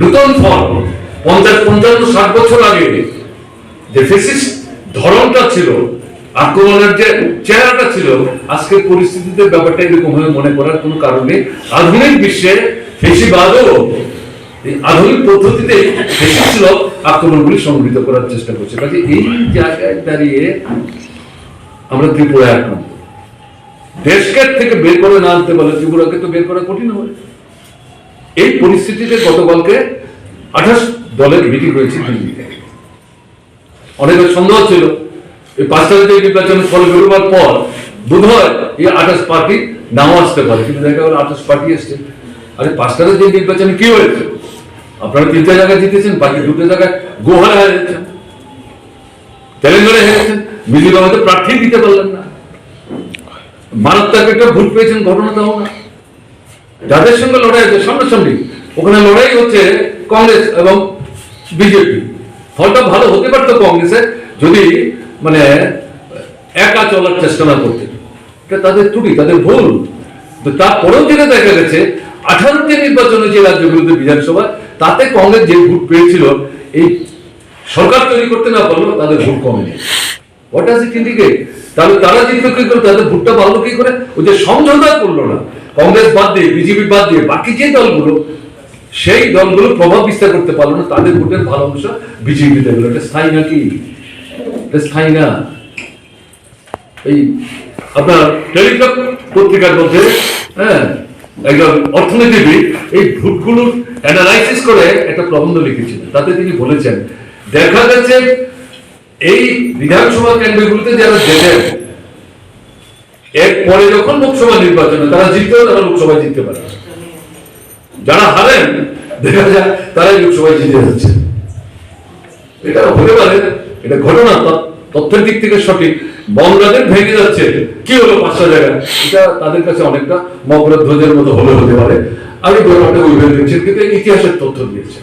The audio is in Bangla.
নূতন ফল, পঞ্চাশ, পঞ্চান্ন, ষাট বছর আগে। যে ফেসিস ধরনটা ছিল, আক্রমণের যে চেহারাটা ছিল আজকের পরিস্থিতিতে ব্যাপারটা এরকম ভাবে মনে করার কোনো কারণ আধুনিক বিশ্বে ফেসিবাদও আধুনিক পদ্ধতিতে ফেসিস লোক আক্রমণগুলি সংগঠিত করার চেষ্টা করছে। কাজে এই জায়গায় দাঁড়িয়ে আমরা ত্রিপুরায় আক্রান্ত। দেশকে থেকে বের করে না আনতে পারলে ত্রিপুরাকে তো বের করা কঠিন হবে। এই পরিস্থিতিতে গতকালকে আঠাশ দলের মিটিং হয়েছে দিল্লিতে। অনেকের সন্দেহ ছিল, এই পাঁচটা যে নির্বাচনের ফল বেরোবার পর বোধ হয় এই আঠাশ পার্টি নাও আসতে পারে, কিন্তু দেখা গেল আঠাশ পার্টি এসছে। আরে পাঁচটাতে যে নির্বাচনে কি হয়েছে? আপনারা তিনটা জায়গায় জিতেছেন, বাকি দুটো জায়গায় গোহায় হেরেছেন তেলেঙ্গানায় হেরেছেন মিজোরামে প্রার্থী দিতে পারলেন না। মারাত্মক একটা ভোট পেয়েছেন, ঘটনা তাও না। যাদের সঙ্গে লড়াই হচ্ছে, সামনাসামনি ওখানে লড়াই হচ্ছে কংগ্রেস এবং বিজেপি। ফলটা ভালো হতে পারতো কংগ্রেসের যদি মানে একা চলার চেষ্টা না করতে। তাদের ত্রুটি, তাদের ভুল। তো তারপরেও যেটা দেখা গেছে, আঠারোটি নির্বাচনে যে রাজ্যগুলোতে বিধানসভা, তাতে কংগ্রেস যে ভোট পেয়েছিল, এই সরকার তৈরি করতে না পারল তাদের ভোট কমেনি। হোয়াট ইট ইন্ডিকেট তাহলে তারা জিতলো কি করে তাদের ভোটটা বাড়লো কি করে? ওই যে সমঝোতা করল না। কংগ্রেস বাদ দিয়ে, বিজেপি বাদ দিয়ে বাকি যে দলগুলো, সেই দলগুলো প্রভাব বিস্তার করতে পারল না, তাদের ভোটের ভালো অংশ বিজেপিতে গেলো। এটা স্থায়ী নাকি? এটা স্থায়ী না? এই আপনার টেলিগ্রাফ পত্রিকার মধ্যে হ্যাঁ একজন অর্থনীতিবিদ এই ভোটগুলোর অ্যানালাইসিস করে একটা প্রবন্ধ লিখেছিলেন। তাতে তিনি বলেছেন, দেখা গেছে এই বিধানসভা কেন্দ্রগুলোতে যারা জেতেন এর পরে যখন লোকসভা নির্বাচন তারা জিততেও তারা লোকসভায় জিততে পারে যারা হারেন, দেখা যায় তারাই লোকসভায় জিতে যাচ্ছে। এটা হতে পারে, এটা ঘটনা তথ্যের দিক থেকে সঠিক। বঙ্গলাদেশ ভেঙে যাচ্ছে, কি হলো পাঁচটা জায়গা এটা তাদের কাছে অনেকটা মকরধ্বজের মতো হলে হতে পারে। আমি ব্যাপারটা ওইভাবে দেখছি কিন্তু ইতিহাসের তথ্য দিয়েছে